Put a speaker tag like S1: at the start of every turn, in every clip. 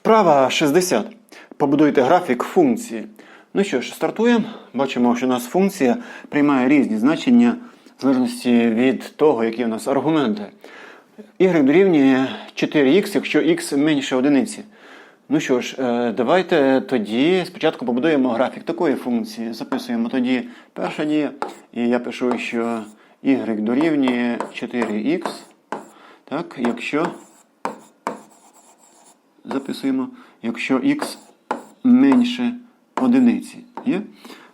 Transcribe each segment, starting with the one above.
S1: Вправа 60. Побудуйте графік функції. Ну що ж, стартуємо. Бачимо, що у нас функція приймає різні значення в залежності від того, які у нас аргументи. Y дорівнює 4х, якщо х менше одиниці. Ну що ж, е, давайте тоді спочатку побудуємо графік такої функції. Записуємо тоді перша дія, і я пишу, що y дорівнює 4х, так, якщо записуємо, якщо х менше одиниці. Є?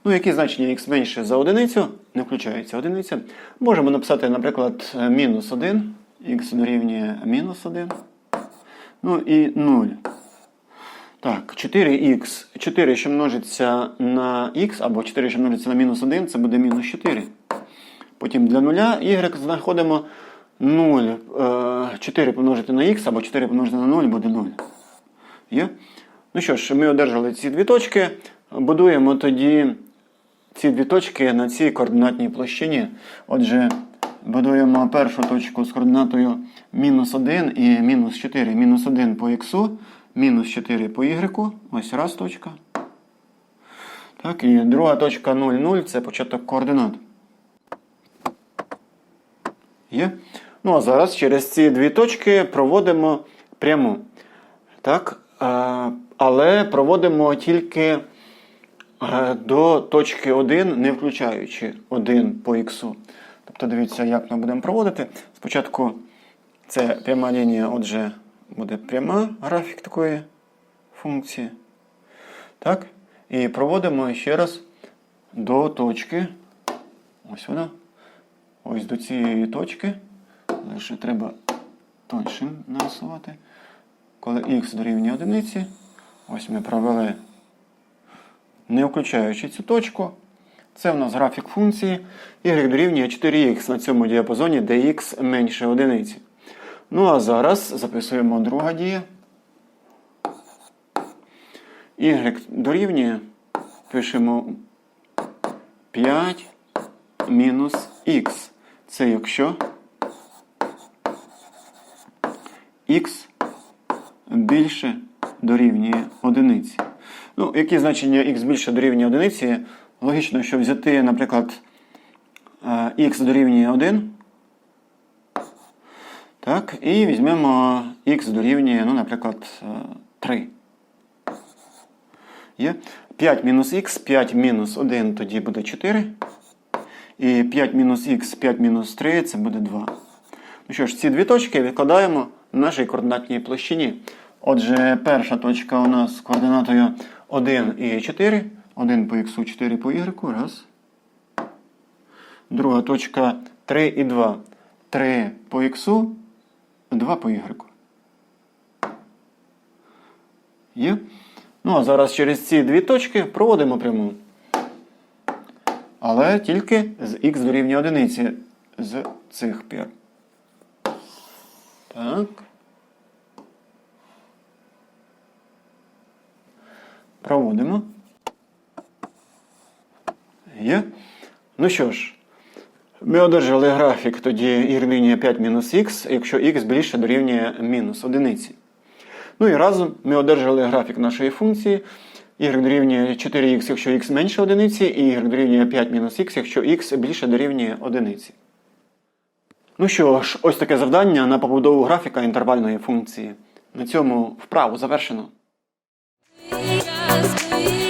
S1: Ну, які значення х менше за одиницю, не включається одиниця. Можемо написати, наприклад, мінус 1, х дорівнює мінус 1. Ну і 0. Так, 4х, 4, що множиться на х, або 4, що множиться на мінус 1, це буде мінус 4. Потім для нуля y знаходимо 0. е, 4 помножити на х, або 4 помножити на 0 буде 0. Є? Ну що ж, ми одержали ці дві точки. Будуємо тоді ці дві точки на цій координатній площині. Отже, будуємо першу точку з координатою мінус 1 і мінус 4. Мінус 1 по х, мінус 4 по y. Ось раз точка. Так, і друга точка 0, 0 це початок координат. Є? Ну а зараз через ці дві точки проводимо пряму. Так? Е, Але проводимо тільки е, до точки 1, не включаючи 1 по х. Тобто дивіться, як ми будемо проводити. Спочатку це пряма лінія, отже, буде пряма графік такої функції. Так? І проводимо ще раз до точки. Ось вона. Ось до цієї точки. Лише треба тоньше нарисувати. Коли х дорівнює одиниці, ось ми провели, не включаючи цю точку. Це у нас графік функції. y дорівнює 4х на цьому діапазоні, де х менше одиниці. Ну а зараз записуємо друга дія. y дорівнює, пишемо 5 мінус х. Це якщо х більше дорівнює одиниці. Ну, які значення х більше дорівнює одиниці? Логічно, що взяти, наприклад, х дорівнює 1. Так, і візьмемо х дорівнює, ну, наприклад, 3. Є 5 мінус х, 5 мінус 1 тоді буде 4. І 5 мінус х, 5 мінус 3 це буде 2. Ну що ж, ці дві точки відкладаємо нашій координатній площині. Отже, перша точка у нас з координатою 1 і 4. 1 по х, 4 по y. Раз. Друга точка 3 і 2. 3 по х, 2 по y. Є? Ну, а зараз через ці дві точки проводимо пряму. Але тільки з х дорівнює одиниці з цих пір. Так. Проводимо. Є. Ну що ж, ми одержали графік тоді y дорівнює 5 мінус х, якщо х більше дорівнює мінус одиниці. Ну і разом ми одержали графік нашої функції. y дорівнює 4х, якщо х менше одиниці, і y дорівнює 5 мінус х, якщо х більше дорівнює одиниці. Ну що ж, ось таке завдання на побудову графіка інтервальної функції. На цьому вправу завершено. just be.